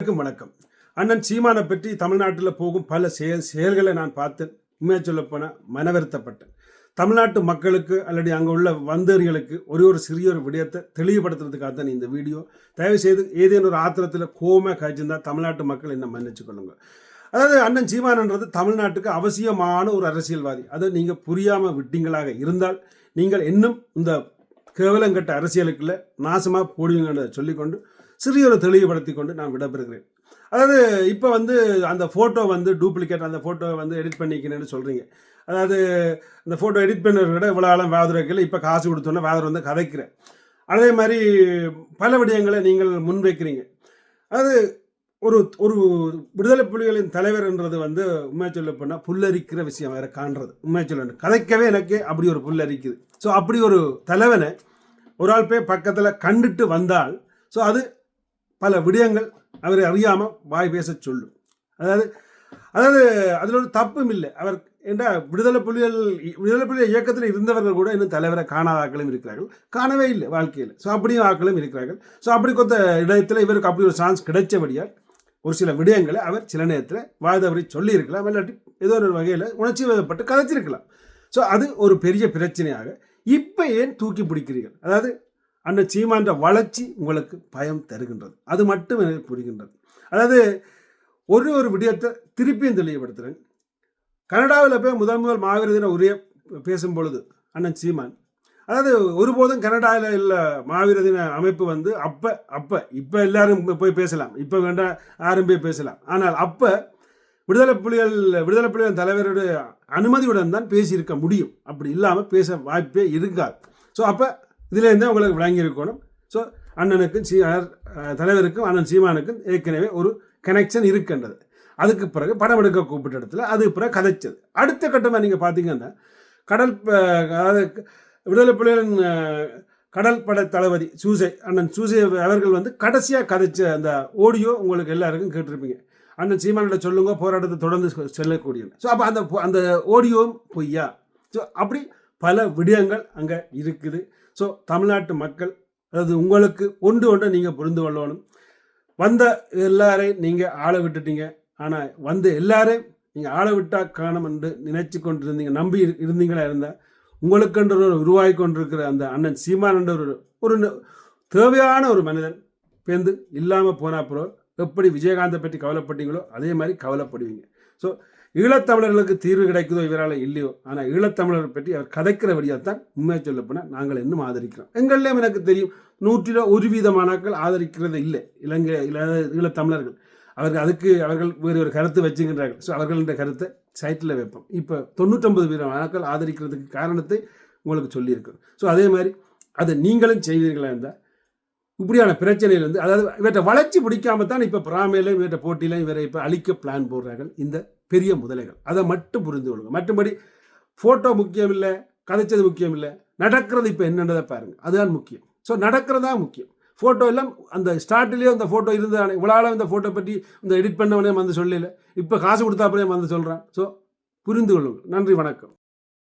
அனைவருக்கும் வணக்கம். அண்ணன் சீமானை பற்றி தமிழ்நாட்டில் போகும் பல செயல் செயல்களை நான் பார்த்தேன். உண்மையாக சொல்லப்போனால் மனவருத்தப்பட்டேன் தமிழ்நாட்டு மக்களுக்கு அல்லது அங்கே உள்ள வந்தர்களுக்கு ஒரே ஒரு சிறிய ஒரு விடயத்தை தெளிவுபடுத்துறதுக்காக தான் இந்த வீடியோ. தயவு செய்து ஏதேனும் ஒரு ஆத்திரத்தில் கோவமாக காய்ச்சிருந்தா தமிழ்நாட்டு மக்கள் என்ன மன்னிச்சு கொள்ளுங்க. அதாவது அண்ணன் சீமானன்றது தமிழ்நாட்டுக்கு அவசியமான ஒரு அரசியல்வாதி. அதை நீங்கள் புரியாமல் விட்டீங்களாக இருந்தால் நீங்கள் இன்னும் இந்த கேவலங்கட்ட அரசியலுக்குள்ள நாசமாக போடுவீங்கன்றதை சொல்லிக்கொண்டு சிறிய ஒரு தெளிவுபடுத்தி கொண்டு நான் விடப்பெறுகிறேன் அதாவது இப்போ வந்து அந்த ஃபோட்டோ வந்து டூப்ளிகேட் அந்த ஃபோட்டோ வந்து எடிட் பண்ணிக்கணும்னு சொல்கிறீங்க அதாவது அந்த ஃபோட்டோ எடிட் பண்ணுறத விட இவ்வளோ ஆழம் வேதரைக்கில் இப்போ காசு கொடுத்தோன்னே வேதர் வந்து கதைக்கிறேன். அதே மாதிரி பல விடயங்களை நீங்கள் முன்வைக்கிறீங்க. அதாவது ஒரு ஒரு விடுதலை புலிகளின் தலைவர்ன்றது வந்து உண்மையை சொல்ல போனால் புல்லரிக்கிற விஷயம் வேறு காண்றது. உண்மையை சொல்ல கதைக்கவே எனக்கு அப்படி ஒரு புல்லரிக்குது. ஸோ அப்படி ஒரு தலைவனை ஒரு ஆள் போய் பக்கத்தில் கண்டுட்டு வந்தால் ஸோ அது பல விடயங்கள் அவரை அறியாமல் வாய் பேச சொல்லும். அதாவது அதாவது அதில் ஒரு தப்பும் இல்லை. அவர் ஏண்டா விடுதலை புலிகள் விடுதலை புலிகள் இயக்கத்தில் இருந்தவர்கள் கூட இன்னும் தலைவரை காணாத ஆக்களும் இருக்கிறார்கள். காணவே இல்லை வாழ்க்கையில். ஸோ அப்படியும் ஆக்களும் இருக்கிறார்கள். ஸோ அப்படி கொத்த இடத்தில் இவருக்கு அப்படி ஒரு சான்ஸ் கிடைச்சபடியால் ஒரு சில விடயங்களை அவர் சில நேரத்தில் வாழ்ந்தவரை சொல்லியிருக்கலாம். இல்லாட்டி ஏதோ ஒரு வகையில் உணர்ச்சி விதப்பட்டு கதைச்சிருக்கலாம். ஸோ அது ஒரு பெரிய பிரச்சனையாக இப்போ ஏன் தூக்கி பிடிக்கிறீர்கள்? அதாவது அந்த சீமான்ற வளர்ச்சி உங்களுக்கு பயம் தருகின்றது. அது மட்டும் எனக்கு புரிகின்றது. அதாவது ஒரு ஒரு விடயத்தை திருப்பியும் தெளிவுபடுத்துகிறேன் கனடாவில் போய் முதல் முதல் மாவீர தின உரைய பேசும் பொழுது அண்ணன் சீமான் அதாவது ஒருபோதும் கனடாவில் இல்லை மாவீர தின அமைப்பு வந்து அப்போ அப்போ இப்போ எல்லாரும் போய் பேசலாம். இப்போ வேண்டாம் யாரும் போய் பேசலாம். ஆனால் அப்போ விடுதலை புலிகள் விடுதலை புலிகள் தலைவருடைய அனுமதியுடன் தான் பேசியிருக்க முடியும். அப்படி இல்லாமல் பேச வாய்ப்பே இருக்காது. ஸோ அப்போ இதிலேருந்து உங்களுக்கு விளங்கியிருக்கணும் ஸோ அண்ணனுக்கும் சீ தலைவருக்கும் அண்ணன் சீமானுக்கும் ஏற்கனவே ஒரு கனெக்ஷன் இருக்கின்றது. அதுக்கு பிறகு படம் எடுக்க கூப்பிட்ட இடத்துல அது பிறகு கதைச்சது. அடுத்த கட்டமாக நீங்கள் பார்த்தீங்கன்னா கடல் அதாவது விடுதலை புலிகளின் கடல் படை தளபதி சூசை அண்ணன் சூசை அவர்கள் வந்து கடைசியாக கதைச்ச அந்த ஆடியோ உங்களுக்கு எல்லாருக்கும் கேட்டிருப்பீங்க. அண்ணன் சீமானிட சொல்லுங்க போராட்டத்தை தொடர்ந்து செல்லக்கூடிய ஸோ அப்போ அந்த அந்த ஆடியோவும் பொய்யா? ஸோ அப்படி பல விடயங்கள் அங்கே இருக்குது. ஸோ தமிழ்நாட்டு மக்கள் அதாவது உங்களுக்கு ஒன்று ஒன்றை நீங்கள் புரிந்து கொள்ளணும். வந்த எல்லாரையும் நீங்கள் ஆள விட்டுட்டீங்க. ஆனால் வந்து எல்லாரையும் நீங்கள் ஆள விட்டா காணும் என்று நினைச்சு கொண்டு இருந்தீங்க நம்பி இருந்தீங்களா இருந்தால் உங்களுக்கென்ற ஒரு உருவாகி கொண்டிருக்கிற அந்த அண்ணன் சீமான் என்ற ஒரு ஒரு தேவையான ஒரு மனிதன் பேருந்து இல்லாமல் போன அப்புறம் எப்படி விஜயகாந்தை பற்றி கவலைப்பட்டீங்களோ அதே மாதிரி கவலைப்படுவீங்க. ஸோ ஈழத்தமிழர்களுக்கு தீர்வு கிடைக்குதோ இவரால் இல்லையோ? ஆனால் ஈழத்தமிழர் பற்றி அவர் கதைக்கிற வழியாக தான் உண்மையை சொல்லப்போனால் நாங்கள் இன்னும் ஆதரிக்கிறோம். எங்கள்லேயும் எனக்கு தெரியும் நூற்றில ஒரு வீதமானாக்கள் ஆதரிக்கிறது இல்லை. இலங்கை ஈழத்தமிழர்கள். அவர்கள் அதுக்கு அவர்கள் வேறு ஒரு கருத்து வச்சுக்கின்றார்கள் ஸோ அவர்கள்ன்ற கருத்தை சைட்டில் வைப்போம். இப்போ தொண்ணூற்றொம்பது வீதமானாக்கள் ஆதரிக்கிறதுக்கு காரணத்தை உங்களுக்கு சொல்லியிருக்கிறோம். ஸோ அதே மாதிரி அதை நீங்களும் செய்வீர்களா இருந்தால் இப்படியான பிரச்சனையிலேருந்து அதாவது இவற்றை வளர்ச்சி பிடிக்காம தான் இப்போ பிராமையில இவற்றை போட்டியில இவரை இப்போ அழிக்க பிளான் போடுறார்கள். இந்த பெரிய முதலைகள். அதை மட்டும் புரிந்து கொள்ளுங்க. மற்றபடி ஃபோட்டோ முக்கியம் இல்லை கதைச்சது முக்கியம் இல்லை நடக்கிறது இப்போ என்னன்றதை பாருங்கள் அதுதான் முக்கியம். ஸோ நடக்கிறதா முக்கியம். ஃபோட்டோ எல்லாம் அந்த ஸ்டார்ட்லேயே அந்த ஃபோட்டோ இருந்தானே இவ்வளோ இந்த ஃபோட்டோ பற்றி இந்த எடிட் பண்ணவனே வந்து சொல்லல. இப்போ காசு கொடுத்தா அப்படியே வந்து சொல்கிறான் ஸோ புரிந்து கொள்ளுங்கள். நன்றி வணக்கம்.